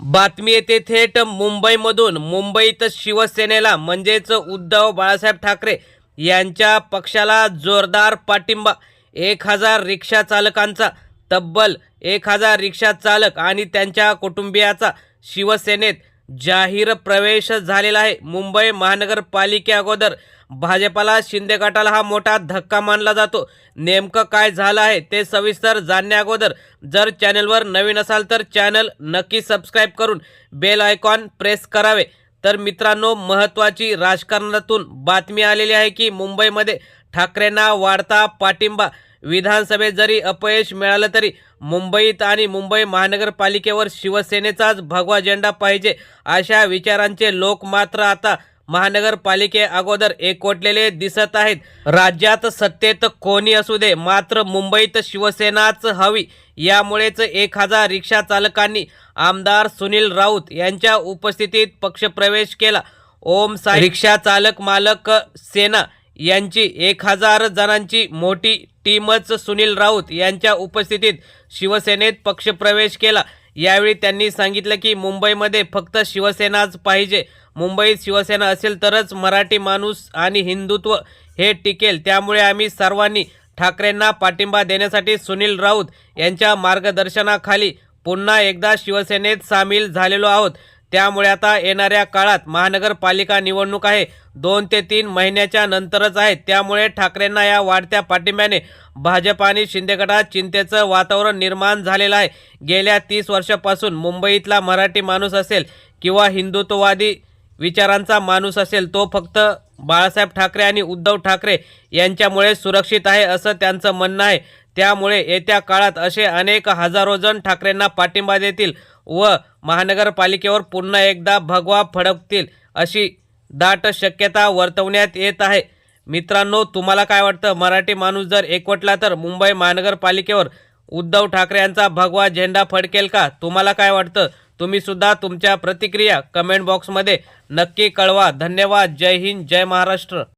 बातमी येते थेट मुंबईमधून. मुंबईत शिवसेनेला म्हणजेच उद्धव बाळासाहेब ठाकरे यांच्या पक्षाला जोरदार पाठिंबा. एक हजार रिक्षा चालकांचा तब्बल एक हजार रिक्षा चालक आणि त्यांच्या कुटुंबियाचा शिवसेनेत जाहीर प्रवेश झालेला आहे. मुंबई महानगरपालिके अगोदर भाजपाला शिंदे गटाला हा मोठा धक्का मानला जातो. नेमकं काय झालं आहे ते सविस्तर जाणण्या अगोदर जर चॅनलवर नवीन असाल तर चॅनल नक्की सबस्क्राईब करून बेल आयकॉन प्रेस करावे. तर मित्रांनो महत्त्वाची राजकारणातून बातमी आलेली आहे की मुंबईमध्ये ठाकरेंना वाढता पाठिंबा विधानसभेत जरी अपयश मिळालं तरी मुंबईत आणि मुंबई महानगरपालिकेवर शिवसेनेचाच भगवा झेंडा पाहिजे अशा विचारांचे लोक मात्र आता महानगरपालिके अगोदर एकवटलेले दिसत आहेत. राज्यात सत्तेत कोणी असू दे मात्र मुंबईत शिवसेनाच हवी. यामुळेच एक हजार रिक्षा चालकांनी आमदार सुनील राऊत यांच्या उपस्थितीत पक्षप्रवेश केला. ओम साई रिक्षा चालक मालक सेना यांची एक हजार जणांची मोठी टीमच सुनील राऊत यांच्या उपस्थितीत शिवसेनेत पक्षप्रवेश केला. यावेळी त्यांनी सांगितलं की मुंबईमध्ये फक्त शिवसेनाच पाहिजे. मुंबईत शिवसेना असेल तरच मराठी माणूस आणि हिंदुत्व हे टिकेल. त्यामुळे आम्ही सर्वांनी ठाकरेंना पाठिंबा देण्यासाठी सुनील राऊत यांच्या मार्गदर्शनाखाली पुन्हा एकदा शिवसेनेत सामील झालेलो आहोत. त्यामुळे आता येणाऱ्या काळात महानगरपालिका निवडणूक आहे. दोन ते तीन महिन्याच्या नंतरच आहे. त्यामुळे ठाकरेंना या वाढत्या पाठिंब्याने भाजप आणि शिंदे गटात चिंतेचं वातावरण निर्माण झालेलं आहे. गेल्या तीस वर्षापासून मुंबईतला मराठी माणूस असेल किंवा हिंदुत्ववादी विचारांचा माणूस असेल तो फक्त बाळासाहेब ठाकरे आणि उद्धव ठाकरे यांच्यामुळे सुरक्षित आहे असं त्यांचं म्हणणं आहे. त्यामुळे येत्या काळात असे अनेक हजारो जण ठाकरेंना पाठिंबा देतील. व महानगरपालिकेवर पुन्हा एकदा भगवा फडकतील अशी दाट शक्यता वर्तवण्यात येत आहे. मित्रांनो तुम्हाला काय वाटतं? मराठी माणूस जर एकवटला तर मुंबई महानगरपालिकेवर उद्धव ठाकरे यांचा भगवा झेंडा फडकेल का? तुम्हाला काय वाटतं? तुम्ही सुद्धा तुमच्या प्रतिक्रिया कमेंट बॉक्समध्ये नक्की कळवा. धन्यवाद. जय हिंद. जय महाराष्ट्र.